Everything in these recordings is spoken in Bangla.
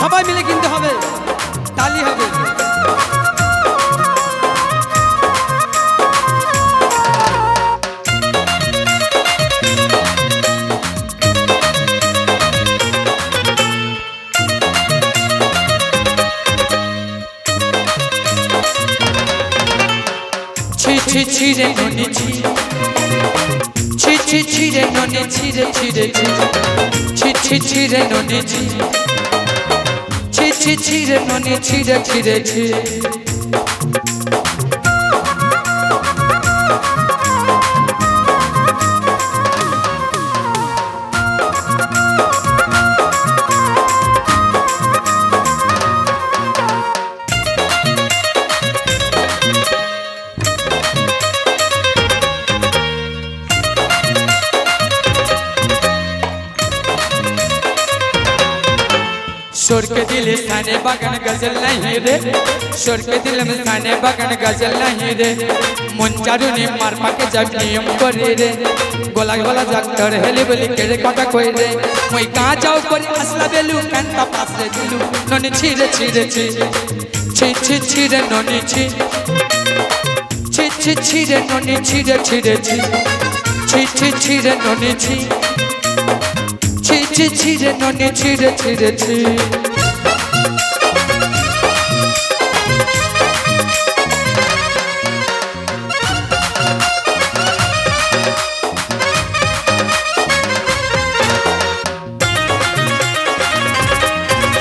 সবাই মিলে কিনতে হবে। তালি হবে। ছি ছি ছি রে ননি ছি। ছি ছি ছি রে ননি ছি রে ছি রে, ছি ছি ছি ছি ননি ছি। ছি ছি ছি রে ননি ছি রে। शोर के दिल थाने बगन गजल नहीं रे शोर के दिल में थाने बगन गजल नहीं रे मुंचारू ने मार पाके जब नियम करे रे गोला गोला जाकर हेले बोले केरे कथा कोई रे मोई कहाँ जाओ पर असला बेलू कंता पास रे दिलू नोनी छीरे छीरे छी छी छी छीरे नोनी छी छी छी छीरे नोनी छीरे छीरे छी छी छी छीरे नोनी छी ছিরে ননি ছিরে ছিরে ছি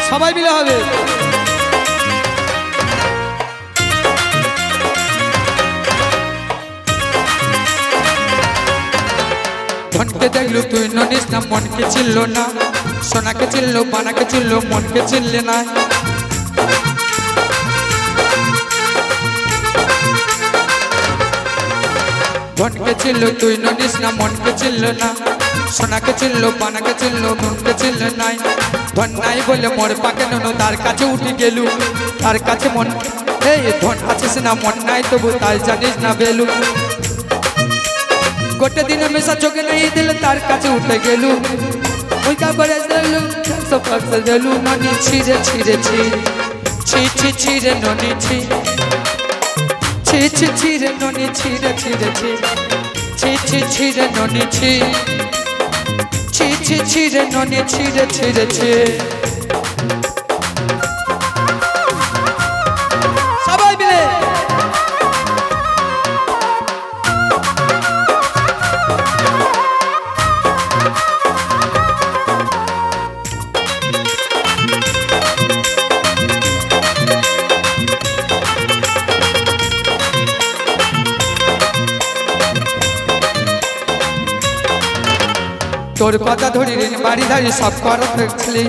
সবাই মিলে হবে। ধনকে দেখল তুই ননিস না, মনকে চিনল না। সোনাকে চিনলো, বানাকে চিনলো, মনকে চিনলে না। ধনকে চিনল তুই ননিস না, মনকে চিনল না। সোনাকে চিনলো, বানাকে চিনলো নুনকে চিনলো নাই। ধন নাই বলে মোর পাকে নুনু, তার কাছে উঠে গেলু। তার কাছে মন এই ধন আছিস না, মন নাই তবু তাই জানিস না বেলু। গোটে দিন মেশা চোখে নাই দিল তার কাছে উঠে গেলু ওই তারপরে গেলু সব পাশে গেলু ননি ছিঁড়ে ছিঁড়ে ছি ছি ছি ছিঁড়ে ননি ছি ছি ছি ছিঁড়ে ননি ছিঁড়ে ছিঁড়ে ছি ছি ছি ছিঁড়ে ননি ছি ছি ছি ছিঁড়ে ননি ছি তোর কথা ধরি ঋণ বাড়ি ধারি সব করত দেখছিলি।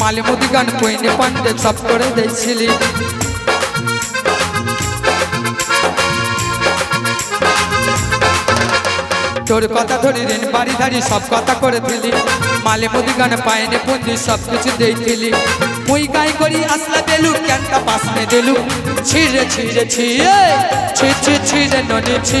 মালে মুদি গান কইনে পান্ডে সব করে দেখছিলি। তোর কথা ধরি ঋণ বাড়ি ধারি সব কথা করে দিলি। মালে মুদি গান পায়নে পুঁজি সব কিছু দেখছিলি মুই গাই করি আসলা দেলু ক্যানটা পাস মে দেলু। ছিঁড়ে ছিঁড়ে ছিঁড়ে ছি ছি ছিঁড়ে, ননি ছি